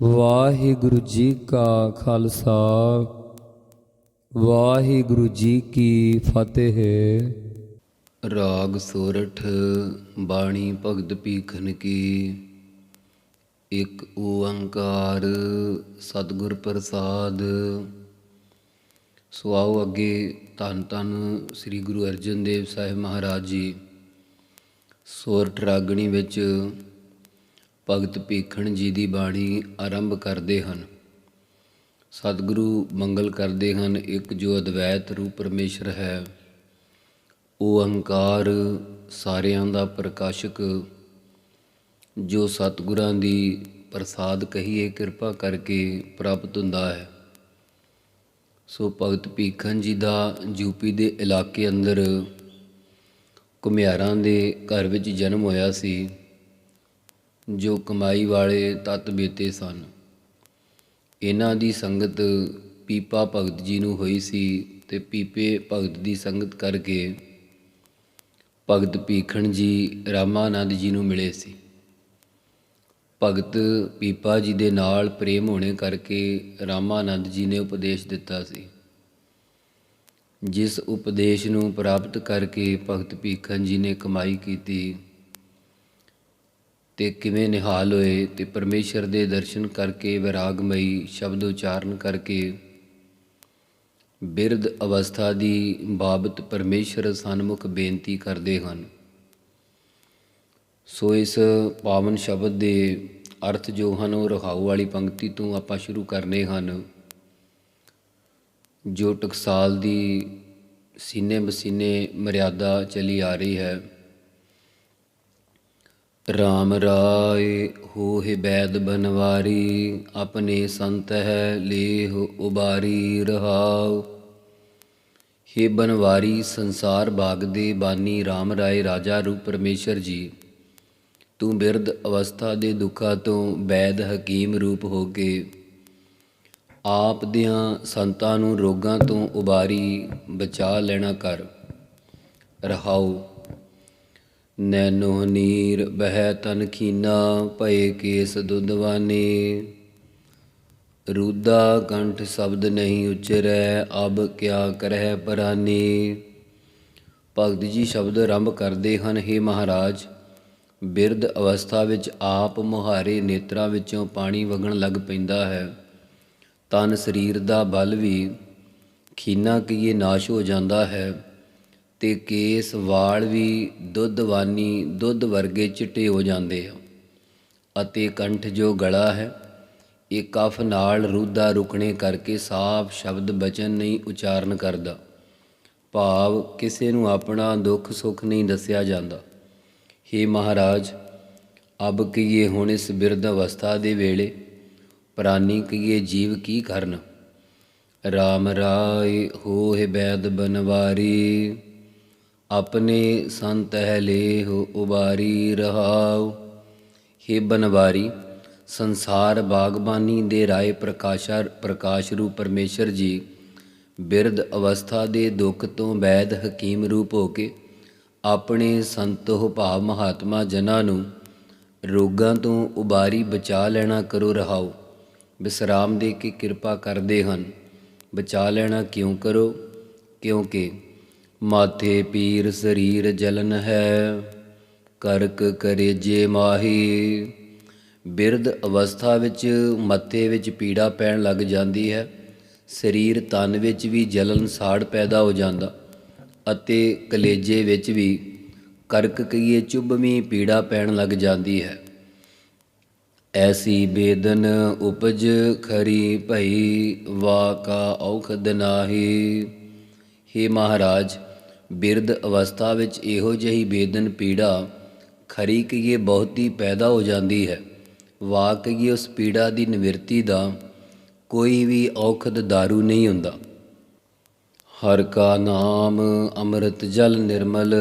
ਵਾਹਿਗੁਰੂ ਜੀ ਕਾ ਖਾਲਸਾ, ਵਾਹਿਗੁਰੂ ਜੀ ਕੀ ਫਤਿਹ। ਰਾਗ ਸੋਰਠ, ਬਾਣੀ ਭਗਤ ਪੀਖਨ ਕੀ। ਇੱਕ ਓੰਕਾਰ ਸਤਿਗੁਰ ਪ੍ਰਸਾਦ। ਸੋ ਆਓ ਅੱਗੇ ਧੰਨ ਧੰਨ ਸ੍ਰੀ ਗੁਰੂ ਅਰਜਨ ਦੇਵ ਸਾਹਿਬ ਮਹਾਰਾਜ ਜੀ। ਸੋਰਠ ਰਾਗਣੀ ਵਿੱਚ ਭਗਤ ਭੀਖਣ ਜੀ ਦੀ ਬਾਣੀ ਆਰੰਭ ਕਰਦੇ ਹਨ। ਸਤਿਗੁਰੂ ਮੰਗਲ ਕਰਦੇ ਹਨ, ਇੱਕ ਜੋ ਅਦਵੈਤ ਰੂਪ ਪਰਮੇਸ਼ਰ ਹੈ। ਉਹ ਅਹੰਕਾਰ ਸਾਰਿਆਂ ਦਾ ਪ੍ਰਕਾਸ਼ਕ, ਜੋ ਸਤਿਗੁਰਾਂ ਦੀ ਪ੍ਰਸਾਦ ਕਹੀਏ ਕਿਰਪਾ ਕਰਕੇ ਪ੍ਰਾਪਤ ਹੁੰਦਾ ਹੈ। ਸੋ ਭਗਤ ਭੀਖਣ ਜੀ ਦਾ ਯੂਪੀ ਦੇ ਇਲਾਕੇ ਅੰਦਰ ਘੁਮਿਆਰਾਂ ਦੇ ਘਰ ਵਿੱਚ ਜਨਮ ਹੋਇਆ ਸੀ। ਜੋ ਕਮਾਈ ਵਾਲੇ ਤਤ ਬੀਤੇ ਸਨ। ਇਹਨਾਂ ਦੀ ਸੰਗਤ ਪੀਪਾ ਭਗਤ ਜੀ ਨੂੰ ਹੋਈ ਸੀ ਤੇ ਪੀਪੇ ਭਗਤ ਦੀ ਸੰਗਤ ਕਰਕੇ ਭਗਤ ਭੀਖਣ ਜੀ ਰਾਮਾਨੰਦ ਜੀ ਨੂੰ ਮਿਲੇ ਸੀ। ਭਗਤ ਪੀਪਾ ਜੀ ਦੇ ਨਾਲ ਪ੍ਰੇਮ ਹੋਣੇ ਕਰਕੇ ਰਾਮਾਨੰਦ ਜੀ ਨੇ ਉਪਦੇਸ਼ ਦਿੱਤਾ ਸੀ। ਜਿਸ ਉਪਦੇਸ਼ ਨੂੰ ਪ੍ਰਾਪਤ ਕਰਕੇ ਭਗਤ ਭੀਖਣ ਜੀ ਨੇ ਕਮਾਈ ਕੀਤੀ ਤੇ ਕਿਵੇਂ ਨਿਹਾਲ ਹੋਏ ਤੇ ਪਰਮੇਸ਼ਰ ਦੇ ਦਰਸ਼ਨ ਕਰਕੇ, ਵਿਰਾਗਮਈ ਸ਼ਬਦ ਉਚਾਰਨ ਕਰਕੇ ਬਿਰਧ ਅਵਸਥਾ ਦੀ ਬਾਬਤ ਪਰਮੇਸ਼ਰ ਸਨਮੁਖ ਬੇਨਤੀ ਕਰਦੇ ਹਨ। ਸੋ ਇਸ ਪਾਵਨ ਸ਼ਬਦ ਦੇ ਅਰਥ ਜੋ ਹਨ, ਉਹ ਰਖਾਉ ਵਾਲੀ ਪੰਕਤੀ ਤੋਂ ਆਪਾਂ ਸ਼ੁਰੂ ਕਰਨੇ ਹਨ। ਜੋ ਟਕਸਾਲ ਦੀ ਸੀਨੇ ਬਸੀਨੇ ਮਰਿਆਦਾ ਚਲੀ ਆ ਰਹੀ ਹੈ ਰਾਮ ਰਾਏ ਹੋਹਿ ਬੈਦ ਬਨਵਾਰੀ, ਆਪਣੇ ਸੰਤ ਹੈ ਲੇਹ ਉਬਾਰੀ ਰਹਾਉ। हे ਬਨਵਾਰੀ, ਸੰਸਾਰ ਬਾਗ ਦੇ ਬਾਨੀ RAM ਰਾਏ ਰਾਜਾ ਰੂਪ ਪਰਮੇਸ਼ਰ ਜੀ, ਤੂੰ ਬਿਰਧ ਅਵਸਥਾ ਦੇ ਦੁੱਖਾਂ ਤੋਂ ਬੈਦ ਹਕੀਮ ਰੂਪ ਹੋ ਕੇ, ਆਪ ਦਿਆਂ ਸੰਤਾਂ ਨੂੰ ਰੋਗਾਂ ਤੋਂ ਉਬਾਰੀ ਬਚਾ ਲੈਣਾ ਕਰ, ਰਹਾਉ। ਨੈਨੋ ਨੀਰ ਬਹਿ ਤਨ ਖੀਨਾ, ਭਏ ਕੇਸ ਦੁਦਵਾਨੇ ਰੂਦਾ ਕੰਠ ਸ਼ਬਦ ਨਹੀਂ ਉਚਰੈ, ਅਬ ਕਿਆ ਕਰਹਿ ਪਰਾਨੀ। ਭਗਤ ਜੀ ਸ਼ਬਦ ਆਰੰਭ ਕਰਦੇ ਹਨ हे ਮਹਾਰਾਜ, ਬਿਰਧ ਅਵਸਥਾ ਵਿੱਚ ਆਪ ਮੁਹਾਰੇ ਨੇਤਰਾਂ ਵਿੱਚੋਂ ਪਾਣੀ ਵਗਣ ਲੱਗ ਪੈਂਦਾ ਹੈ। ਤਨ ਸਰੀਰ ਦਾ ਬਲ ਵੀ ਖੀਨਾ ਕੀਏ ਨਾਸ਼ ਹੋ ਜਾਂਦਾ ਹੈ। ਤੇ ਕੇਸ, ਵਾਲ ਵੀ ਦੁੱਧਵਾਨੀ ਦੁੱਧ ਵਰਗੇ ਚਿੱਟੇ ਹੋ ਜਾਂਦੇ ਆ। ਅਤੇ ਕੰਠ ਜੋ ਗਲਾ ਹੈ, ਇਹ ਕਫ ਨਾਲ ਰੂਦਾ ਰੁਕਣੇ ਕਰਕੇ ਸਾਫ਼ ਸ਼ਬਦ ਬਚਨ ਨਹੀਂ ਉਚਾਰਨ ਕਰਦਾ। ਭਾਵ ਕਿਸੇ ਨੂੰ ਆਪਣਾ ਦੁੱਖ ਸੁੱਖ ਨਹੀਂ ਦੱਸਿਆ ਜਾਂਦਾ। हे ਮਹਾਰਾਜ, ਅਬ ਕੀਏ ਹੁਣ ਇਸ ਬਿਰਧ ਅਵਸਥਾ ਦੇ ਵੇਲੇ, ਪ੍ਰਾਨੀ ਕੀਏ ਜੀਵ ਕੀ ਕਰਨ? ਰਾਮ ਰਾਏ ਹੋਏ ਬੈਦ ਬਨਵਾਰੀ। ਆਪਣੇ ਸੰਤ ਹੈ ਲੇਹ ਉਬਾਰੀ ਰਹਾਉ। हे ਬਨਵਾਰੀ, ਸੰਸਾਰ ਬਾਗਬਾਨੀ ਦੇ ਰਾਏ ਪ੍ਰਕਾਸ਼ਾ ਪ੍ਰਕਾਸ਼ ਰੂਪ ਪਰਮੇਸ਼ਰ ਜੀ, ਬਿਰਧ ਅਵਸਥਾ ਦੇ ਦੁੱਖ ਤੋਂ ਵੈਦ ਹਕੀਮ ਰੂਪ ਹੋ ਕੇ ਆਪਣੇ ਸੰਤੋ ਭਾਵ ਮਹਾਤਮਾ ਜਨਾਂ ਨੂੰ ਰੋਗਾਂ ਤੋਂ ਉਬਾਰੀ ਬਚਾ ਲੈਣਾ ਕਰੋ ਰਹਾਓ ਵਿਸਰਾਮ ਦੇ ਕੇ ਕਿਰਪਾ ਕਰਦੇ ਹਨ। ਬਚਾ ਲੈਣਾ ਕਿਉਂ ਕਰੋ? ਕਿਉਂਕਿ ਮਾਥੇ ਪੀਰ ਸਰੀਰ ਜਲਨ ਹੈ, ਕਰਕ ਕਰੇਜੇ ਮਾਹੀ। ਬਿਰਧ ਅਵਸਥਾ ਵਿੱਚ ਮੱਥੇ ਵਿੱਚ ਪੀੜਾ ਪੈਣ ਲੱਗ ਜਾਂਦੀ ਹੈ, ਸਰੀਰ ਤਨ ਵਿੱਚ ਵੀ ਜਲਨ ਸਾੜ ਪੈਦਾ ਹੋ ਜਾਂਦਾ ਅਤੇ ਕਲੇਜੇ ਵਿੱਚ ਵੀ ਕਰਕ ਕਈਏ ਚੁੱਭਵੀਂ ਪੀੜਾ ਪੈਣ ਲੱਗ ਜਾਂਦੀ ਹੈ। ਐਸੀ ਬੇਦਨ ਉਪਜ ਖਰੀ ਭਈ ਵਾ ਕਾ ਔਖਦ ਨਾਹੀ। हे ਮਹਾਰਾਜ ਬਿਰਧ ਅਵਸਥਾ ਵਿੱਚ ਇਹੋ ਜਿਹੀ ਬੇਦਨ ਪੀੜਾ ਖਰੀ ਕਿ ਇਹ ਬਹੁਤੀ ਪੈਦਾ ਹੋ ਜਾਂਦੀ ਹੈ। ਵਾਕਈ ਉਸ ਪੀੜਾ ਦੀ ਨਿਵਰਤੀ ਦਾ ਕੋਈ ਵੀ ਔਖਦ दारू ਨਹੀਂ ਹੁੰਦਾ। ਹਰ ਕਾ ਨਾਮ ਅੰਮ੍ਰਿਤ ਜਲ ਨਿਰਮਲ,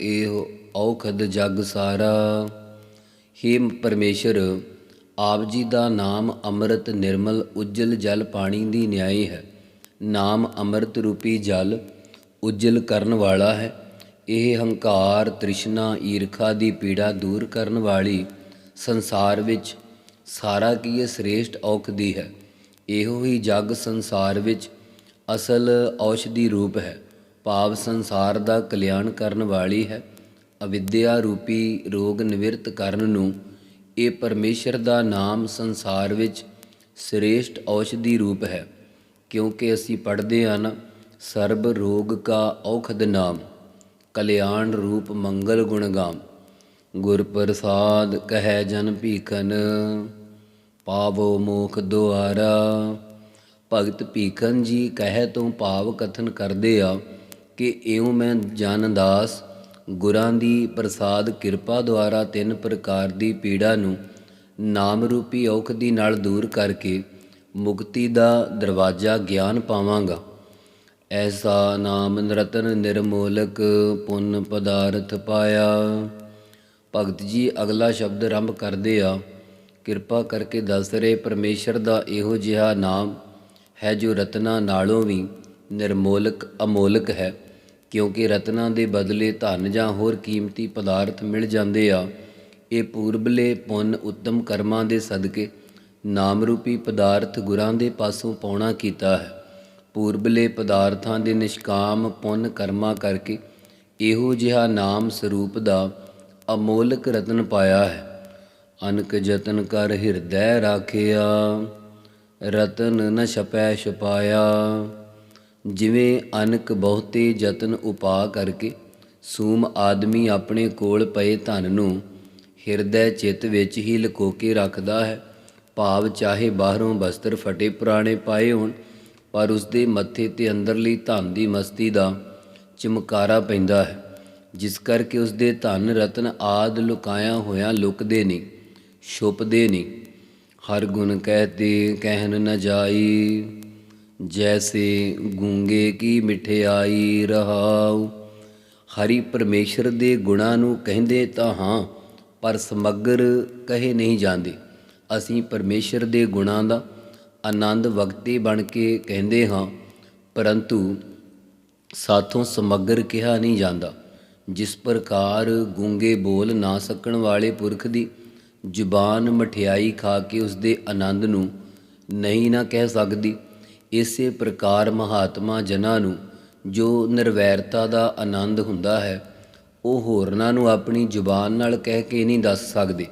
ਇਹ ਔਖਦ ਜਗ ਸਾਰਾ। ਹੀ ਪਰਮੇਸ਼ਰ, ਆਪ ਜੀ ਦਾ ਨਾਮ ਅੰਮ੍ਰਿਤ ਨਿਰਮਲ, ਉਜਲ ਜਲ ਪਾਣੀ ਦੀ ਨਿਆਈ ਹੈ। ਨਾਮ ਅੰਮ੍ਰਿਤ ਰੂਪੀ ਜਲ ਉਜਲ ਕਰਨ ਵਾਲਾ ਹੈ। ਇਹ ਹੰਕਾਰ, ਤ੍ਰਿਸ਼ਨਾ, ਈਰਖਾ ਦੀ ਪੀੜਾ ਦੂਰ ਕਰਨ ਵਾਲੀ ਸੰਸਾਰ ਵਿੱਚ ਸਾਰਾ ਕੀ ਇਹ ਸ੍ਰੇਸ਼ਟ ਔਖਦੀ ਹੈ। ਇਹੋ ਹੀ ਜਗ ਸੰਸਾਰ ਵਿੱਚ ਅਸਲ ਔਸ਼ਧੀ ਰੂਪ ਹੈ। ਭਾਵ ਸੰਸਾਰ ਦਾ ਕਲਿਆਣ ਕਰਨ ਵਾਲੀ ਹੈ। ਅਵਿਦਿਆ ਰੂਪੀ ਰੋਗ ਨਿਵਰਤ ਕਰਨ ਨੂੰ ਇਹ ਪਰਮੇਸ਼ਰ ਦਾ ਨਾਮ ਸੰਸਾਰ ਵਿੱਚ ਸ੍ਰੇਸ਼ਟ ਔਸ਼ਧੀ ਰੂਪ ਹੈ। ਕਿਉਂਕਿ ਅਸੀਂ ਪੜ੍ਹਦੇ ਹਾਂ ਨਾ ਸਰਬ ਰੋਗ ਕਾ ਔਖਦ ਨਾਮ, ਕਲਿਆਣ ਰੂਪ ਮੰਗਲ ਗੁਣ ਗਾਮ। ਗੁਰ ਪ੍ਰਸਾਦ ਕਹੈ ਜਨ ਭੀਖਨ, ਪਾਵੋ ਮੋਖ ਦੁਆਰਾ। ਭਗਤ ਭੀਖਨ ਜੀ ਕਹੈ ਤੋਂ ਭਾਵ ਕਥਨ ਕਰਦੇ ਆ, ਕਿ ਇਉਂ ਮੈਂ ਜਨ ਦਾਸ। ਗੁਰਾਂ ਦੀ ਪ੍ਰਸਾਦ ਕਿਰਪਾ ਦੁਆਰਾ ਤਿੰਨ ਪ੍ਰਕਾਰ ਦੀ ਪੀੜਾ ਨੂੰ ਨਾਮ ਰੂਪੀ ਔਖਦੀ ਨਾਲ ਦੂਰ ਕਰਕੇ ਮੁਕਤੀ ਦਾ ਦਰਵਾਜ਼ਾ ਗਿਆਨ ਪਾਵਾਂਗਾ। ਐਸਾ ਨਾਮ ਨਿਰਤਨ ਨਿਰਮੋਲਕ ਪੁੰਨ ਪਦਾਰਥ ਪਾਇਆ। ਭਗਤ ਜੀ, ਅਗਲਾ ਸ਼ਬਦ ਆਰੰਭ ਕਰਦੇ ਆ। ਕਿਰਪਾ ਕਰਕੇ ਦੱਸ ਰਹੇ ਪਰਮੇਸ਼ਰ ਦਾ ਇਹੋ ਜਿਹਾ ਨਾਮ ਹੈ ਜੋ ਰਤਨਾ ਨਾਲੋਂ ਵੀ ਨਿਰਮੋਲਕ, ਅਮੋਲਕ ਹੈ। ਕਿਉਂਕਿ ਰਤਨਾ ਦੇ ਬਦਲੇ ਧਨ ਜਾਂ ਹੋਰ ਕੀਮਤੀ ਪਦਾਰਥ ਮਿਲ ਜਾਂਦੇ ਆ। ਇਹ ਪੂਰਬਲੇ ਪੁੰਨ ਉੱਤਮ ਕਰਮਾਂ ਦੇ ਸਦਕੇ ਨਾਮ ਰੂਪੀ ਪਦਾਰਥ ਗੁਰਾਂ ਦੇ ਪਾਸੋਂ ਪਾਉਣਾ ਕੀਤਾ ਹੈ। ਪੂਰਬਲੇ ਪਦਾਰਥਾਂ ਦੇ ਨਿਸ਼ਕਾਮ ਪੁੰਨ ਕਰਮਾਂ ਕਰਕੇ ਇਹੋ ਜਿਹਾ ਨਾਮ ਸਰੂਪ ਦਾ ਅਮੋਲਕ ਰਤਨ ਪਾਇਆ ਹੈ। ਅਨਕ ਯਤਨ ਕਰ ਹਿਰਦੈ ਰਾਖਿਆ, ਰਤਨ ਨ ਛਪੈ ਛਪਾਇਆ। ਜਿਵੇਂ ਅਨਕ ਬਹੁਤੇ ਯਤਨ ਉਪਾ ਕਰਕੇ ਸੂਮ ਆਦਮੀ ਆਪਣੇ ਕੋਲ ਪਏ ਧਨ ਨੂੰ ਹਿਰਦੈ ਚਿੱਤ ਵਿੱਚ ਹੀ ਲੁਕੋ ਕੇ ਰੱਖਦਾ ਹੈ। ਭਾਵ ਚਾਹੇ ਬਾਹਰੋਂ ਬਸਤਰ ਫਟੇ ਪੁਰਾਣੇ ਪਾਏ ਹੋਣ ਪਰ ਉਸ ਦੇ ਮੱਥੇ ਤੇ ਅੰਦਰਲੀ ਧਨ ਦੀ ਮਸਤੀ ਦਾ ਚਮਕਾਰਾ ਪੈਂਦਾ ਹੈ, ਜਿਸ ਕਰਕੇ ਉਸ ਦੇ ਧਨ ਰਤਨ ਆਦ ਲੁਕਾਇਆ ਹੋਇਆ ਲੁਕਦੇ ਨਹੀਂ, ਛੁਪਦੇ ਨਹੀਂ। ਹਰ ਗੁਣ ਕਹਤੇ ਕਹਿਨ ਨ ਜਾਈ, ਜੈਸੇ ਗੂੰਗੇ ਕੀ ਮਿਠਿਆਈ ਰਹਾਉ। ਹਰੀ ਪਰਮੇਸ਼ਰ ਦੇ ਗੁਣਾਂ ਨੂੰ ਕਹਿੰਦੇ ਤਾਂ ਹਾਂ, ਪਰ ਸਮਗਰ ਕਹੇ ਨਹੀਂ ਜਾਂਦੇ। ਅਸੀਂ ਪਰਮੇਸ਼ਰ ਦੇ ਗੁਣਾਂ ਦਾ ਆਨੰਦ ਵਕਤੀ ਬਣ ਕੇ ਕਹਿੰਦੇ ਹਾਂ, ਪਰੰਤੂ ਸਾਥੋਂ ਸਮਗਰ ਕਿਹਾ ਨਹੀਂ ਜਾਂਦਾ। ਜਿਸ ਪ੍ਰਕਾਰ ਗੂੰਗੇ ਬੋਲ ਨਾ ਸਕਣ ਵਾਲੇ ਪੁਰਖ ਦੀ ਜ਼ੁਬਾਨ ਮਠਿਆਈ ਖਾ ਕੇ ਉਸ ਦੇ ਆਨੰਦ ਨੂੰ ਨਹੀਂ ਨਾ ਕਹਿ ਸਕਦੀ, ਇਸੇ ਪ੍ਰਕਾਰ ਮਹਾਤਮਾ ਜਨਾਂ ਨੂੰ ਜੋ ਨਿਰਵੈਰਤਾ ਦਾ ਆਨੰਦ ਹੁੰਦਾ ਹੈ, ਉਹ ਹੋਰਨਾਂ ਨੂੰ ਆਪਣੀ ਜ਼ੁਬਾਨ ਨਾਲ ਕਹਿ ਕੇ ਨਹੀਂ ਦੱਸ ਸਕਦੇ।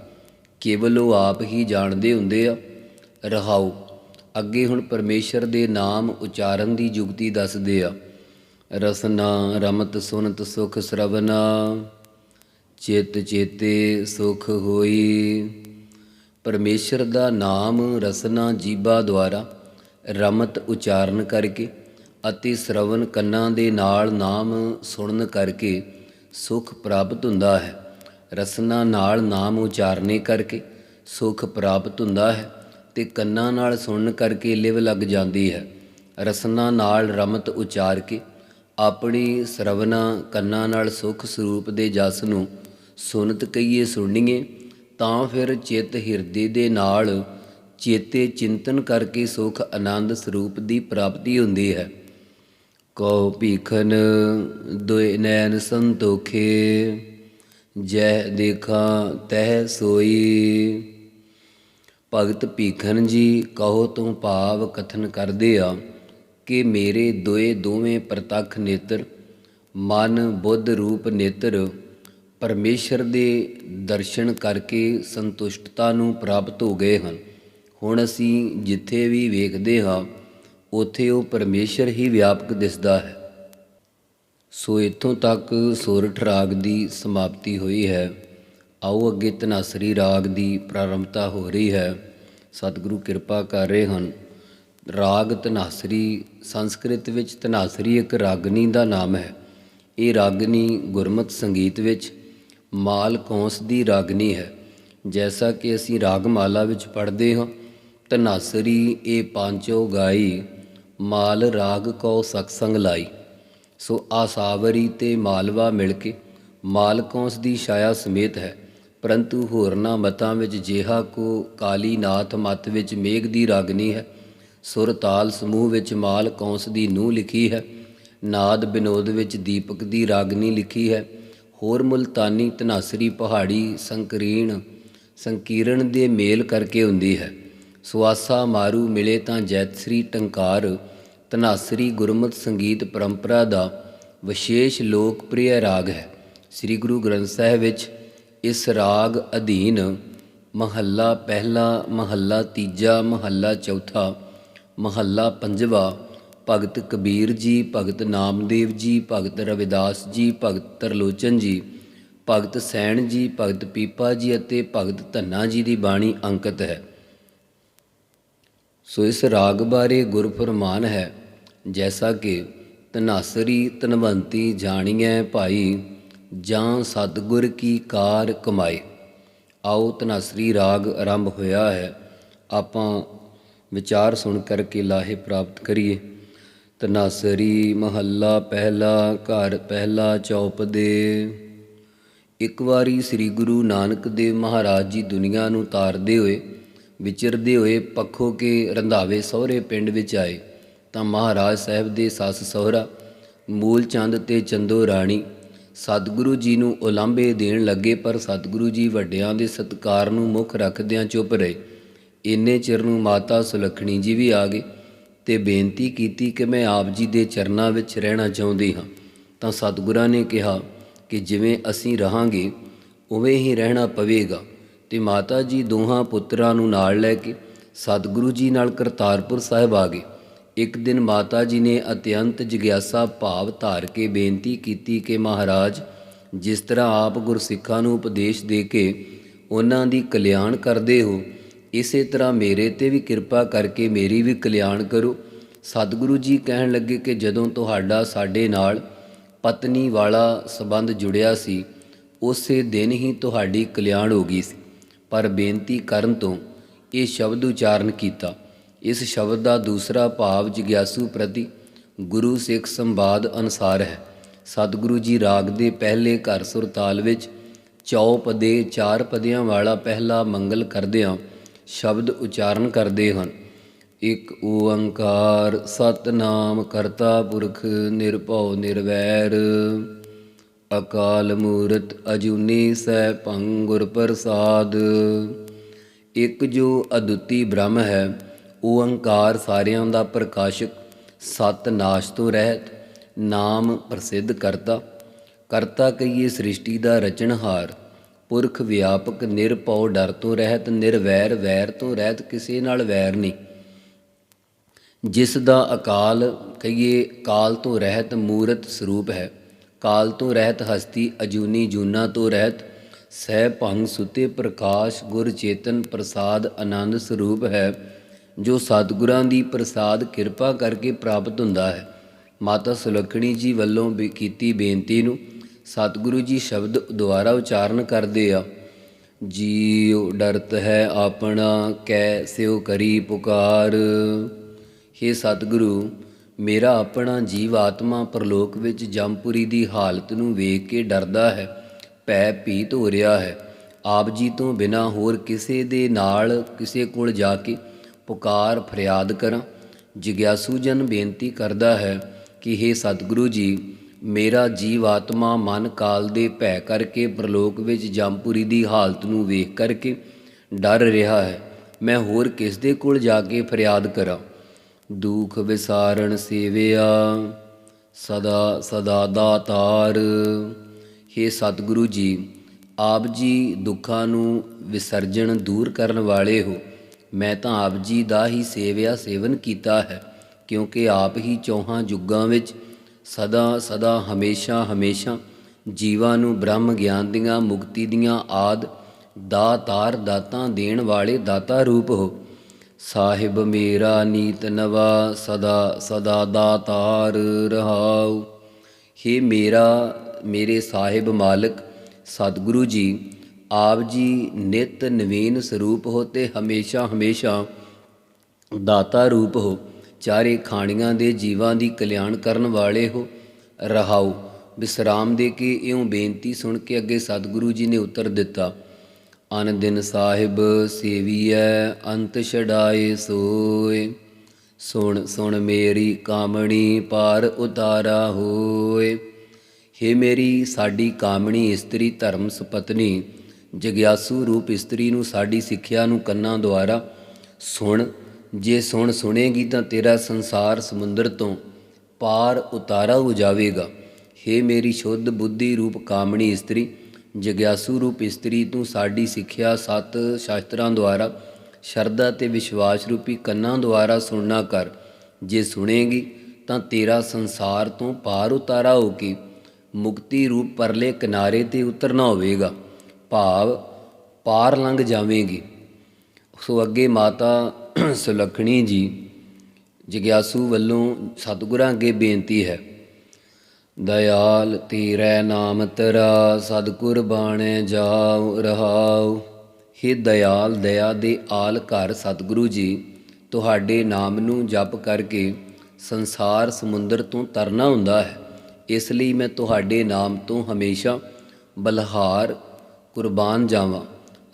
ਕੇਵਲ ਉਹ ਆਪ ਹੀ ਜਾਣਦੇ ਹੁੰਦੇ ਆ, ਰਹਾਓ। ਅੱਗੇ ਹੁਣ ਪਰਮੇਸ਼ਰ ਦੇ ਨਾਮ ਉਚਾਰਨ ਦੀ ਜੁਗਤੀ ਦੱਸਦੇ ਆ। ਰਸਨਾ, ਰਮਤ, ਸੁਨਤ, ਸੁਖ, ਸਰਵਨਾ। ਚਿਤ ਚੇਤੇ ਸੁਖ ਹੋਈ। ਪਰਮੇਸ਼ਰ ਦਾ ਨਾਮ ਰਸਨਾ ਜੀਬਾ ਦੁਆਰਾ ਰਮਤ ਉਚਾਰਨ ਕਰਕੇ ਅਤੇ ਸ਼ਰਵਨ ਕੰਨਾਂ ਦੇ ਨਾਲ ਨਾਮ ਸੁਣਨ ਕਰਕੇ ਸੁਖ ਪ੍ਰਾਪਤ ਹੁੰਦਾ ਹੈ। ਰਸਨਾ ਨਾਲ ਨਾਮ ਉਚਾਰਨੇ ਕਰਕੇ ਸੁਖ ਪ੍ਰਾਪਤ ਹੁੰਦਾ ਹੈ। ਤੇ ਕੰਨਾਂ ਨਾਲ ਸੁਣਨ ਕਰਕੇ ਲਿਵ ਲੱਗ ਜਾਂਦੀ ਹੈ। ਰਸਨਾ ਨਾਲ ਰਮਤ ਉਚਾਰ ਕੇ ਆਪਣੀ ਸਰਵਨਾ ਕੰਨਾਂ ਨਾਲ ਸੁਖ ਸਰੂਪ ਦੇ ਜਸ ਨੂੰ ਸੁਨਤ ਕਹੀਏ ਸੁਣੀਏ, ਤਾਂ ਫਿਰ ਚਿੱਤ ਹਿਰਦੇ ਦੇ ਨਾਲ ਚੇਤੇ ਚਿੰਤਨ ਕਰਕੇ ਸੁਖ ਆਨੰਦ ਸਰੂਪ ਦੀ ਪ੍ਰਾਪਤੀ ਹੁੰਦੀ ਹੈ। ਕਉ ਭੀਖਨ ਦੁਇ ਨੈਣ ਸੰਤੋਖੇ ਜੈ ਦੇਖਾਂ ਤਹਿ ਸੋਈ। ਭਗਤ ਭੀਖਨ ਜੀ, ਕਹੋ ਤੋਂ ਭਾਵ ਕਥਨ ਕਰਦੇ ਆ, ਕਿ ਮੇਰੇ ਦੋਏ ਦੋਵੇਂ ਪ੍ਰਤੱਖ ਨੇਤਰ, ਮਨ ਬੁੱਧ ਰੂਪ ਨੇਤਰ, ਪਰਮੇਸ਼ਰ ਦੇ ਦਰਸ਼ਨ ਕਰਕੇ ਸੰਤੁਸ਼ਟਤਾ ਨੂੰ ਪ੍ਰਾਪਤ ਹੋ ਗਏ ਹਨ। ਹੁਣ ਅਸੀਂ ਜਿੱਥੇ ਵੀ ਵੇਖਦੇ ਹਾਂ, ਉੱਥੇ ਉਹ ਪਰਮੇਸ਼ਰ ਹੀ ਵਿਆਪਕ ਦਿਸਦਾ ਹੈ। ਸੋ ਇੱਥੋਂ ਤੱਕ ਸੋਰਠ ਰਾਗ ਦੀ ਸਮਾਪਤੀ ਹੋਈ ਹੈ। ਆਓ ਅੱਗੇ ਧਨਾਸਰੀ ਰਾਗ ਦੀ ਪ੍ਰਾਰੰਭਤਾ ਹੋ ਰਹੀ ਹੈ। ਸਤਿਗੁਰੂ ਕਿਰਪਾ ਕਰ ਰਹੇ ਹਨ। ਰਾਗ ਧਨਾਸਰੀ, ਸੰਸਕ੍ਰਿਤ ਵਿੱਚ ਧਨਾਸਰੀ ਇੱਕ ਰਾਗਨੀ ਦਾ ਨਾਮ ਹੈ। ਇਹ ਰਾਗਨੀ ਗੁਰਮਤ ਸੰਗੀਤ ਵਿੱਚ ਮਾਲ ਕੌਂਸ ਦੀ ਰਾਗਨੀ ਹੈ। ਜੈਸਾ ਕਿ ਅਸੀਂ ਰਾਗਮਾਲਾ ਵਿੱਚ ਪੜ੍ਹਦੇ ਹਾਂ, ਧਨਾਸਰੀ ਇਹ ਪਾਂਚੋ ਗਾਈ, ਮਾਲ ਰਾਗ ਕੋ ਸਤਸੰਗ ਲਾਈ। ਸੋ ਆਸਾਵਰੀ ਤੇ ਮਾਲਵਾ ਮਿਲ ਕੇ ਮਾਲਕੌਂਸ ਦੀ ਛਾਇਆ ਸਮੇਤ ਹੈ। ਪਰੰਤੂ ਹੋਰਨਾਂ ਮਤਾਂ ਵਿੱਚ ਜਿਹਾ ਕੋ ਕਾਲੀਨਾਥ ਮਤ ਵਿੱਚ ਮੇਘ ਦੀ ਰਾਗਨੀ ਹੈ, ਸੁਰ ਤਾਲ ਸਮੂਹ ਵਿੱਚ ਮਾਲ ਕੌਂਸ ਦੀ ਨੂੰਹ ਲਿਖੀ ਹੈ, ਨਾਦ ਬਿਨੋਦ ਵਿੱਚ ਦੀਪਕ ਦੀ ਰਾਗਨੀ ਲਿਖੀ ਹੈ, ਹੋਰ ਮੁਲਤਾਨੀ ਧਨਾਸਰੀ ਪਹਾੜੀ ਸੰਕਰੀਣ ਸੰਕੀਰਣ ਦੇ ਮੇਲ ਕਰਕੇ ਹੁੰਦੀ ਹੈ, ਸੁਆਸਾ ਮਾਰੂ ਮਿਲੇ ਤਾਂ ਜੈਤਸਰੀ ਟੰਕਾਰ, ਧਨਾਸਰੀ ਗੁਰਮਤ ਸੰਗੀਤ ਪਰੰਪਰਾ ਦਾ ਵਿਸ਼ੇਸ਼ ਲੋਕਪ੍ਰਿਯ ਰਾਗ ਹੈ, ਸ੍ਰੀ ਗੁਰੂ ਗ੍ਰੰਥ ਸਾਹਿਬ ਵਿੱਚ ਇਸ ਰਾਗ ਅਧੀਨ ਮਹੱਲਾ ਪਹਿਲਾ, ਮਹੱਲਾ ਤੀਜਾ, ਮਹੱਲਾ ਚੌਥਾ, ਮਹੱਲਾ ਪੰਜਵਾ, ਭਗਤ ਕਬੀਰ ਜੀ, ਭਗਤ ਨਾਮਦੇਵ ਜੀ, ਭਗਤ ਰਵਿਦਾਸ ਜੀ, ਭਗਤ ਤਰਲੋਚਨ ਜੀ, ਭਗਤ ਸੈਣ ਜੀ, ਭਗਤ ਪੀਪਾ ਜੀ ਅਤੇ ਭਗਤ ਧੰਨਾ ਜੀ ਦੀ ਬਾਣੀ ਅੰਕਿਤ ਹੈ। ਸੋ ਇਸ ਰਾਗ ਬਾਰੇ ਗੁਰ ਗੁਰਫਰਮਾਨ ਹੈ, ਜੈਸਾ ਕਿ ਤਨਾਸਰੀ ਤਨਵੰਤੀ ਜਾਣੀਐ ਭਾਈ ਜਾਂ ਸਤਿਗੁਰ ਕੀ ਕਾਰ ਕਮਾਏ। ਆਓ ਤਨਾਸਰੀ ਰਾਗ ਆਰੰਭ ਹੋਇਆ ਹੈ। ਆਪਾਂ ਵਿਚਾਰ ਸੁਣ ਕਰਕੇ ਲਾਹੇ ਪ੍ਰਾਪਤ ਕਰੀਏ। ਤਨਾਸਰੀ ਮਹੱਲਾ ਪਹਿਲਾ ਘਰ ਪਹਿਲਾ ਚੌਪ ਦੇ। ਇੱਕ ਵਾਰੀ ਸ੍ਰੀ ਗੁਰੂ ਨਾਨਕ ਦੇਵ ਮਹਾਰਾਜ ਜੀ ਦੁਨੀਆ ਨੂੰ ਤਾਰਦੇ ਹੋਏ, ਵਿਚਰਦੇ ਹੋਏ ਪੱਖੋ ਕੇ ਰੰਧਾਵੇ ਸਹੁਰੇ ਪਿੰਡ ਵਿੱਚ ਆਏ, ਤਾਂ ਮਹਾਰਾਜ ਸਾਹਿਬ ਦੇ ਸੱਸ ਸਹੁਰਾ ਮੂਲ ਚੰਦ ਤੇ ਚੰਦੋ ਰਾਣੀ ਸਤਿਗੁਰੂ ਜੀ ਨੂੰ ਉਲਾਂਭੇ ਦੇਣ ਲੱਗੇ, ਪਰ ਸਤਿਗੁਰੂ ਜੀ ਵੱਡਿਆਂ ਦੇ ਸਤਕਾਰ ਨੂੰ ਮੁੱਖ ਰੱਖਦਿਆਂ ਚੁੱਪ ਰਹੇ। ਇੰਨੇ ਚਿਰ ਨੂੰ ਮਾਤਾ ਸੁਲੱਖਣੀ ਜੀ ਵੀ ਆ ਗਏ ਤੇ ਬੇਨਤੀ ਕੀਤੀ ਕਿ ਮੈਂ ਆਪ ਜੀ ਦੇ ਚਰਨਾਂ ਵਿੱਚ ਰਹਿਣਾ ਚਾਹੁੰਦੀ ਹਾਂ। ਤਾਂ ਸਤਿਗੁਰਾਂ ਨੇ ਕਿਹਾ ਕਿ ਜਿਵੇਂ ਅਸੀਂ ਰਹਾਂਗੇ, ਉਵੇਂ ਹੀ ਰਹਿਣਾ ਪਵੇਗਾ। ਤੇ ਮਾਤਾ ਜੀ ਦੋਹਾਂ ਪੁੱਤਰਾਂ ਨੂੰ ਨਾਲ ਲੈ ਕੇ ਸਤਿਗੁਰੂ ਜੀ ਨਾਲ ਕਰਤਾਰਪੁਰ ਸਾਹਿਬ ਆ ਗਏ। ਇੱਕ ਦਿਨ ਮਾਤਾ ਜੀ ਨੇ ਅਤਿਅੰਤ ਜਿਗਿਆਸਾ ਭਾਵ ਧਾਰ ਕੇ ਬੇਨਤੀ ਕੀਤੀ ਕਿ ਮਹਾਰਾਜ, ਜਿਸ ਤਰ੍ਹਾਂ ਆਪ ਗੁਰਸਿੱਖਾਂ ਨੂੰ ਉਪਦੇਸ਼ ਦੇ ਕੇ ਉਹਨਾਂ ਦੀ ਕਲਿਆਣ ਕਰਦੇ ਹੋ, ਇਸੇ ਤਰ੍ਹਾਂ ਮੇਰੇ ਤੇ ਵੀ ਕਿਰਪਾ ਕਰਕੇ ਮੇਰੀ ਵੀ ਕਲਿਆਣ ਕਰੋ। ਸਤਿਗੁਰੂ ਜੀ ਕਹਿਣ ਲੱਗੇ ਕਿ ਜਦੋਂ ਤੁਹਾਡਾ ਸਾਡੇ ਨਾਲ ਪਤਨੀ ਵਾਲਾ ਸਬੰਧ ਜੁੜਿਆ ਸੀ, ਉਸੇ ਦਿਨ ਹੀ ਤੁਹਾਡੀ ਕਲਿਆਣ ਹੋ ਗਈ ਸੀ। ਪਰ ਬੇਨਤੀ ਕਰਨ ਤੋਂ ਇਹ ਸ਼ਬਦ ਉਚਾਰਨ ਕੀਤਾ। ਇਸ ਸ਼ਬਦ ਦਾ ਦੂਸਰਾ ਭਾਵ ਜਿਗਿਆਸੂ ਪ੍ਰਤੀ ਗੁਰੂ ਸਿੱਖ ਸੰਵਾਦ ਅਨਸਾਰ ਹੈ। ਸਤਿਗੁਰੂ ਜੀ ਰਾਗ ਦੇ ਪਹਿਲੇ ਘਰ ਸੁਰਤਾਲ ਵਿੱਚ ਚੌਪਦੇ ਚਾਰ ਪਦਿਆਂ ਵਾਲਾ ਪਹਿਲਾ ਮੰਗਲ ਕਰਦਿਆਂ ਸ਼ਬਦ ਉਚਾਰਨ ਕਰਦੇ ਹਨ। ਇੱਕ ਓੰਕਾਰ ਸਤਨਾਮ ਕਰਤਾ ਪੁਰਖ ਨਿਰਭਉ ਨਿਰਵੈਰ, ਅਕਾਲ ਮੂਰਤ ਅਜੂਨੀ ਸੈ ਭੰਗੁਰ ਪ੍ਰਸਾਦ। ਇੱਕ ਜੋ ਅਦੁੱਤੀ ਬ੍ਰਹਮ ਹੈ ਓੰਕਾਰ ਸਾਰਿਆਂ ਦਾ ਪ੍ਰਕਾਸ਼ਕ, ਸਤ ਨਾਸ਼ ਤੋਂ ਰਹਿਤ, ਨਾਮ ਪ੍ਰਸਿੱਧ ਕਰਤਾ। ਕਰਤਾ ਕਹੀਏ ਸ੍ਰਿਸ਼ਟੀ ਦਾ ਰਚਨਹਾਰ, ਪੁਰਖ ਵਿਆਪਕ ਨਿਰਭਉ ਡਰ ਤੋਂ ਰਹਿਤ, ਨਿਰਵੈਰ ਵੈਰ ਤੋਂ ਰਹਿਤ ਕਿਸੇ ਨਾਲ ਵੈਰ ਨਹੀਂ। ਜਿਸ ਦਾ ਅਕਾਲ ਕਹੀਏ ਕਾਲ ਤੋਂ ਰਹਿਤ ਮੂਰਤ ਸਰੂਪ ਹੈ। ਕਾਲ ਤੋਂ ਰਹਿਤ ਹਸਤੀ ਅਜੂਨੀ ਜੂਨਾ ਤੋਂ ਰਹਿਤ, ਸਹਿ ਭੰਗ ਸੁਤੇ ਪ੍ਰਕਾਸ਼ ਗੁਰ ਚੇਤਨ ਪ੍ਰਸਾਦ ਆਨੰਦ ਸਰੂਪ ਹੈ। ਜੋ ਸਤਿਗੁਰਾਂ ਦੀ ਪ੍ਰਸਾਦ ਕਿਰਪਾ ਕਰਕੇ ਪ੍ਰਾਪਤ ਹੁੰਦਾ ਹੈ। ਮਾਤਾ ਸੁਲੱਖਣੀ ਜੀ ਵੱਲੋਂ ਵੀ ਕੀਤੀ ਬੇਨਤੀ ਨੂੰ ਸਤਿਗੁਰੂ ਜੀ ਸ਼ਬਦ ਦੁਆਰਾ ਉਚਾਰਨ ਕਰਦੇ ਆ। ਜੀਉ ਡਰਤ ਹੈ ਆਪਣਾ, ਕੈ ਸਿਉ ਕਰੀ ਪੁਕਾਰ। ਹੇ ਸਤਿਗੁਰੂ, ਮੇਰਾ ਆਪਣਾ ਜੀਵ ਆਤਮਾ ਪ੍ਰਲੋਕ ਵਿੱਚ ਜੰਪੁਰੀ ਦੀ ਹਾਲਤ ਨੂੰ ਵੇਖ ਕੇ ਡਰਦਾ ਹੈ, ਭੈ ਭੀਤ ਹੋ ਰਿਹਾ ਹੈ। ਆਪ ਜੀ ਤੋਂ ਬਿਨਾ ਹੋਰ ਕਿਸੇ ਦੇ ਨਾਲ, ਕਿਸੇ ਕੋਲ ਜਾ ਕੇ ਪੁਕਾਰ ਫਰਿਆਦ ਕਰਾਂ। ਜਿਗਿਆਸੂ ਜਨ ਬੇਨਤੀ ਕਰਦਾ ਹੈ ਕਿ हे ਸਤਿਗੁਰੂ ਜੀ, ਮੇਰਾ ਜੀਵ ਆਤਮਾ ਮਨ ਕਾਲ ਦੇ ਭੈ ਕਰਕੇ ਪ੍ਰਲੋਕ ਵਿੱਚ ਜੰਪੁਰੀ ਦੀ ਹਾਲਤ ਨੂੰ ਵੇਖ ਕਰਕੇ ਡਰ ਰਿਹਾ ਹੈ। ਮੈਂ ਹੋਰ ਕਿਸ ਦੇ ਕੋਲ ਜਾ ਕੇ ਫਰਿਆਦ ਕਰਾਂ? ਦੁਖ ਵਿਸਾਰਣ ਸੇਵਿਆ, ਸਦਾ ਸਦਾ ਦਾਤਾਰ। हे ਸਤਿਗੁਰੂ ਜੀ, ਆਪ ਜੀ ਦੁੱਖਾਂ ਨੂੰ ਵਿਸਰਜਣ ਦੂਰ ਕਰਨ ਵਾਲੇ ਹੋ। ਮੈਂ ਤਾਂ ਆਪ ਜੀ ਦਾ ਹੀ ਸੇਵਿਆ ਸੇਵਨ ਕੀਤਾ ਹੈ, ਕਿਉਂਕਿ ਆਪ ਹੀ ਚੌਹਾਂ ਯੁੱਗਾਂ ਵਿੱਚ ਸਦਾ ਸਦਾ ਹਮੇਸ਼ਾ ਹਮੇਸ਼ਾ ਜੀਵਾਂ ਨੂੰ ਬ੍ਰਹਮ ਗਿਆਨ ਦੀਆਂ ਮੁਕਤੀ ਦੀਆਂ ਆਦ ਦਾਤਾਰ ਦਾਤਾਂ ਦੇਣ ਵਾਲੇ ਦਾਤਾ ਰੂਪ ਹੋ। ਸਾਹਿਬ ਮੇਰਾ ਨੀਤ ਨਵਾ ਸਦਾ ਸਦਾ ਦਾਤਾਰ ਰਹਾਉ। हे ਮੇਰਾ, ਮੇਰੇ ਸਾਹਿਬ ਮਾਲਕ, ਸਤਿਗੁਰੂ ਜੀ ਆਪ ਜੀ ਨਿਤ ਨਵੀਨ ਸਰੂਪ ਹੋ ਤੇ ਹਮੇਸ਼ਾ ਹਮੇਸ਼ਾ ਦਾਤਾ ਰੂਪ ਹੋ। ਚਾਰੇ ਖਾਣੀਆਂ ਦੇ ਜੀਵਾਂ ਦੀ ਕਲਿਆਣ ਕਰਨ ਵਾਲੇ ਹੋ। ਰਹਾਉ ਵਿਸਰਾਮ ਦੇ ਕੇ ਇਉਂ ਬੇਨਤੀ ਸੁਣ ਕੇ ਅੱਗੇ ਸਤਿਗੁਰੂ ਜੀ ਨੇ ਉੱਤਰ ਦਿੱਤਾ, ਅਨ ਦਿਨ ਸਾਹਿਬ ਸੇਵੀਐ, ਅੰਤ ਛਡਾਏ ਸੋਏ। ਸੁਣ ਸੁਣ ਮੇਰੀ ਕਾਮਣੀ ਪਾਰ ਉਤਾਰਾ ਹੋਏ। ਹੇ ਮੇਰੀ ਸਾਡੀ ਕਾਮਣੀ ਇਸਤਰੀ ਧਰਮ ਸੁਪਤਨੀ ਜਗਿਆਸੂ ਰੂਪ ਇਸਤਰੀ ਨੂੰ ਸਾਡੀ ਸਿੱਖਿਆ ਨੂੰ ਕੰਨਾਂ ਦੁਆਰਾ ਸੁਣ, ਜੇ ਸੁਣ ਸੁਣੇਗੀ ਤਾਂ ਤੇਰਾ ਸੰਸਾਰ ਸਮੁੰਦਰ ਤੋਂ ਪਾਰ ਉਤਾਰਾ ਹੋ ਜਾਵੇਗਾ। हे ਮੇਰੀ ਸ਼ੁੱਧ ਬੁੱਧੀ ਰੂਪ ਕਾਮਣੀ ਇਸਤਰੀ, ਜਗਿਆਸੂ ਰੂਪ ਇਸਤਰੀ, ਤੂੰ ਸਾਡੀ ਸਿੱਖਿਆ ਸਤ ਸ਼ਾਸਤਰਾਂ ਦੁਆਰਾ, ਸ਼ਰਧਾ ਤੇ ਵਿਸ਼ਵਾਸ ਰੂਪੀ ਕੰਨਾਂ ਦੁਆਰਾ ਸੁਣਨਾ ਕਰ। ਜੇ ਸੁਣੇਗੀ ਤਾਂ ਤੇਰਾ ਸੰਸਾਰ ਤੋਂ ਪਾਰ ਉਤਾਰਾ ਹੋ ਕੇ ਮੁਕਤੀ ਰੂਪ ਪਰਲੇ ਕਿਨਾਰੇ ਤੇ ਉਤਰਨਾ ਹੋਵੇਗਾ। ਭਾਵ ਪਾਰ ਲੰਘ ਜਾਵੇਂਗੀ। ਸੋ ਅੱਗੇ ਮਾਤਾ ਸੁਲੱਖਣੀ ਜੀ ਜਗਿਆਸੂ ਵੱਲੋਂ ਸਤਿਗੁਰਾਂ ਅੱਗੇ ਬੇਨਤੀ ਹੈ, ਦਇਆਲ ਤੇਰੇ ਨਾਮ ਤਰਾ ਸਤਿਗੁਰ ਬਾਣੇ ਜਾਉ ਰਹਾਉ। हे ਦਇਆਲ, ਦਇਆ ਦੇ ਆਲ ਘਰ ਸਤਿਗੁਰੂ ਜੀ, ਤੁਹਾਡੇ ਨਾਮ ਨੂੰ ਜਪ ਕਰਕੇ ਸੰਸਾਰ ਸਮੁੰਦਰ ਤੋਂ ਤਰਨਾ ਹੁੰਦਾ ਹੈ। ਇਸ ਲਈ ਮੈਂ ਤੁਹਾਡੇ ਨਾਮ ਤੋਂ ਹਮੇਸ਼ਾ ਬਲਹਾਰ ਕੁਰਬਾਨ ਜਾਵਾਂ।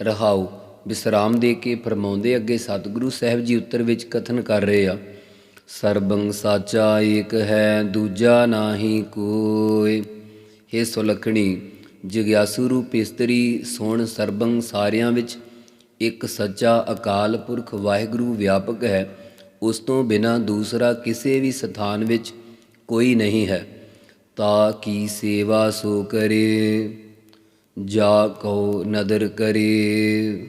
ਰਹਾਉ ਵਿਸਰਾਮ ਦੇ ਕੇ ਫਰਮਾਉਂਦੇ ਅੱਗੇ ਸਤਿਗੁਰੂ ਸਾਹਿਬ ਜੀ ਉੱਤਰ ਵਿੱਚ ਕਥਨ ਕਰ ਰਹੇ ਆ। ਸਰਬੰ ਸਾਚਾ ਏਕ ਹੈ, ਦੂਜਾ ਨਾਹੀ ਕੋਈ हे ਸੁਲਖਣੀ, ਜਗਿਆਸੂ ਰੂਪ ਇਸਤਰੀ, ਸੁਣ ਸਰਬੰ ਸਾਰਿਆਂ ਵਿੱਚ ਇੱਕ ਸੱਚਾ ਅਕਾਲ ਪੁਰਖ ਵਾਹਿਗੁਰੂ ਵਿਆਪਕ ਹੈ। ਉਸ ਤੋਂ ਬਿਨਾ ਦੂਸਰਾ ਕਿਸੇ ਵੀ ਸਥਾਨ ਵਿੱਚ ਕੋਈ ਨਹੀਂ ਹੈ। ਤਾਂ ਕੀ ਸੇਵਾ ਸੋ ਕਰੇ। ਜਾ ਕਉ ਨਦਰ ਕਰੇ।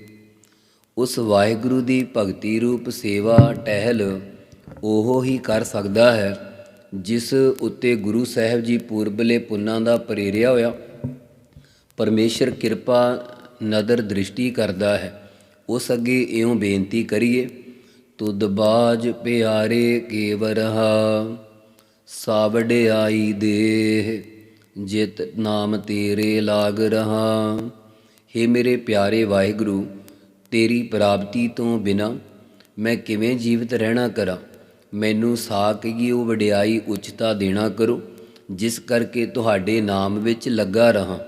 ਉਸ ਵਾਹਿਗੁਰੂ ਦੀ ਭਗਤੀ ਰੂਪ ਸੇਵਾ ਟਹਿਲ ਉਹ ਹੀ ਕਰ ਸਕਦਾ ਹੈ, ਜਿਸ ਉੱਤੇ ਗੁਰੂ ਸਾਹਿਬ ਜੀ ਪੂਰਬਲੇ ਪੁੰਨਾਂ ਦਾ ਪ੍ਰੇਰਿਆ ਹੋਇਆ। ਪਰਮੇਸ਼ਰ ਕਿਰਪਾ ਨਦਰ ਦ੍ਰਿਸ਼ਟੀ ਕਰਦਾ ਹੈ, ਉਸ ਅੱਗੇ ਇਉਂ ਬੇਨਤੀ ਕਰੀਏ, ਤੁਧ ਬਾਜ ਪਿਆਰੇ ਕੇਵਰਹਾ ਸਾਵੜਿਆਈ ਦੇਹ। ਜਿਤ ਨਾਮ ਤੇਰੇ ਲਾਗ ਰਹਾ। हे ਮੇਰੇ ਪਿਆਰੇ ਵਾਹਿਗੁਰੂ, ਤੇਰੀ ਪ੍ਰਾਪਤੀ ਤੋਂ ਬਿਨਾ ਮੈਂ ਕਿਵੇਂ ਜੀਵਤ ਰਹਿਣਾ ਕਰਾਂ? ਮੈਨੂੰ ਸਾਕਗੀ ਉਹ ਵਡਿਆਈ ਉਚਤਾ ਦੇਣਾ ਕਰੋ, ਜਿਸ ਕਰਕੇ ਤੁਹਾਡੇ ਨਾਮ ਵਿੱਚ ਲੱਗਾ ਰਹਾ।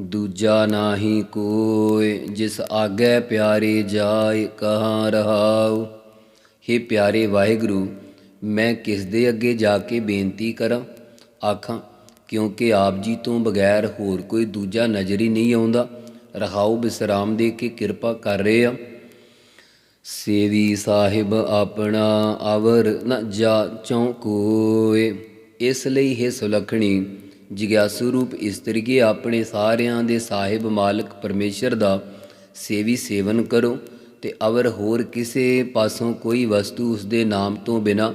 ਦੂਜਾ ਨਾਹੀ ਕੋਇ, ਜਿਸ ਆਗੇ ਪਿਆਰੇ ਜਾਏ ਕਹਾਂ ਰਹਾਉ। हे ਪਿਆਰੇ ਵਾਹਿਗੁਰੂ, ਮੈਂ ਕਿਸ ਦੇ ਅੱਗੇ ਜਾ ਕੇ ਬੇਨਤੀ ਕਰਾਂ? ਆਖਾਂ ਕਿਉਂਕਿ ਆਪ ਜੀ ਤੋਂ ਬਗੈਰ ਹੋਰ ਕੋਈ ਦੂਜਾ ਨਜ਼ਰ ਹੀ ਨਹੀਂ ਆਉਂਦਾ। ਰਹਾਉ ਬਿਸਰਾਮ ਦੇ ਕੇ ਕਿਰਪਾ ਕਰ ਰਹੇ ਆ। ਸੇਵੀ ਸਾਹਿਬ ਆਪਣਾ ਅਵਰ ਨ ਜਾਚੋਂ ਕੋਏ। ਇਸ ਲਈ ਹੈ ਸੁਲਖਣੀ। ਜਿਗਿਆਸੂ ਰੂਪ ਇਸਤਰੀਏ ਆਪਣੇ ਸਾਰਿਆਂ ਦੇ ਸਾਹਿਬ ਮਾਲਕ ਪਰਮੇਸ਼ਰ ਦਾ ਸੇਵੀ ਸੇਵਨ ਕਰੋ ਤੇ ਅਵਰ ਹੋਰ ਕਿਸੇ ਪਾਸੋਂ ਕੋਈ ਵਸਤੂ ਉਸ ਦੇ ਨਾਮ ਤੋਂ ਬਿਨਾ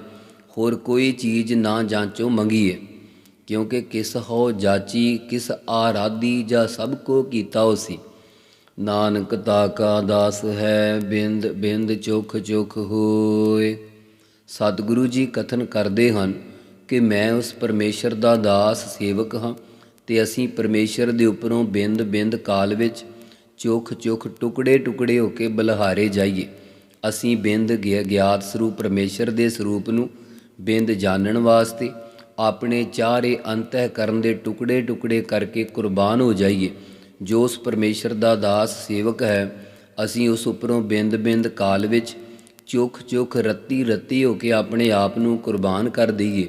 ਹੋਰ ਕੋਈ ਚੀਜ਼ ਨਾ ਜਾਂਚੋ ਮੰਗੀਏ। ਕਿਉਂਕਿ ਕਿਸ ਹੋ ਜਾਚੀ, ਕਿਸ ਆਰਾਧੀ ਜਾਂ ਸਭ ਕੋ ਕੀਤਾ ਹੋਸੀ ਨਾਨਕ ਤਾ ਕਾ ਦਾਸ ਹੈ, ਬਿੰਦ ਬਿੰਦ ਚੁਖ ਚੁਖ ਹੋਏ। ਸਤਿਗੁਰੂ ਜੀ ਕਥਨ ਕਰਦੇ ਹਨ ਕਿ ਮੈਂ ਉਸ ਪਰਮੇਸ਼ਰ ਦਾ ਦਾਸ ਸੇਵਕ ਹਾਂ ਤੇ ਅਸੀਂ ਪਰਮੇਸ਼ਰ ਦੇ ਉੱਪਰੋਂ ਬਿੰਦ ਬਿੰਦ ਕਾਲ ਵਿੱਚ ਚੁਖ ਚੁਖ ਟੁਕੜੇ ਟੁਕੜੇ ਹੋ ਕੇ ਬਲਹਾਰੇ ਜਾਈਏ। ਅਸੀਂ ਬਿੰਦ ਗਿਆ- ਗਿਆਤ ਸਰੂਪ ਪਰਮੇਸ਼ਰ ਦੇ ਸਰੂਪ ਨੂੰ ਬਿੰਦ ਜਾਣਨ ਵਾਸਤੇ ਆਪਣੇ ਚਾਰੇ ਅੰਤঃਕਰਨ ਦੇ ਟੁਕੜੇ ਟੁਕੜੇ ਕਰਕੇ ਕੁਰਬਾਨ ਹੋ ਜਾਈਏ। ਜੋ ਉਸ ਪਰਮੇਸ਼ਰ ਦਾ ਦਾਸ ਸੇਵਕ ਹੈ, ਅਸੀਂ ਉਸ ਉੱਪਰੋਂ ਬਿੰਦ ਬਿੰਦ ਕਾਲ ਵਿੱਚ ਚੁੱਖ ਚੁੱਖ ਰੱਤੀ ਰੱਤੀ ਹੋ ਕੇ ਆਪਣੇ ਆਪ ਨੂੰ ਕੁਰਬਾਨ ਕਰ ਦਈਏ।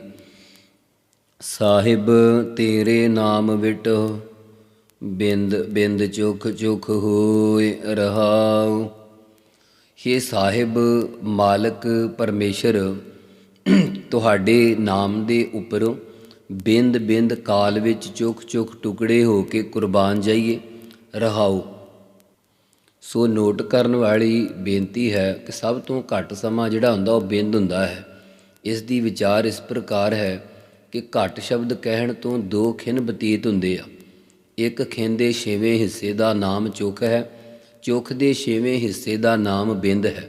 ਸਾਹਿਬ, ਤੇਰੇ ਨਾਮ ਵਿਟ ਬਿੰਦ ਬਿੰਦ ਚੁਖ ਚੁਖ ਹੋਏ ਰਹਾਉ। हे ਸਾਹਿਬ, ਮਾਲਕ ਪਰਮੇਸ਼ਰ ਤੁਹਾਡੇ ਨਾਮ ਦੇ ਉੱਪਰੋਂ ਬਿੰਦ ਬਿੰਦ ਕਾਲ ਵਿੱਚ ਚੁਖ ਚੁੱਕ ਟੁਕੜੇ ਹੋ ਕੇ ਕੁਰਬਾਨ ਜਾਈਏ, ਰਹਾਓ। ਸੋ ਨੋਟ ਕਰਨ ਵਾਲੀ ਬੇਨਤੀ ਹੈ ਕਿ ਸਭ ਤੋਂ ਘੱਟ ਸਮਾਂ ਜਿਹੜਾ ਹੁੰਦਾ ਉਹ ਬਿੰਦ ਹੁੰਦਾ ਹੈ। ਇਸ ਦੀ ਵਿਚਾਰ ਇਸ ਪ੍ਰਕਾਰ ਹੈ ਕਿ ਘੱਟ ਸ਼ਬਦ ਕਹਿਣ ਤੋਂ ਦੋ ਖਿੰਨ ਬਤੀਤ ਹੁੰਦੇ ਆ। ਇੱਕ ਖਿੰਨ ਦੇ ਛੇਵੇਂ ਹਿੱਸੇ ਦਾ ਨਾਮ ਚੁੱਕ ਹੈ, ਚੁੱਕ ਦੇ ਛੇਵੇਂ ਹਿੱਸੇ ਦਾ ਨਾਮ ਬਿੰਦ ਹੈ।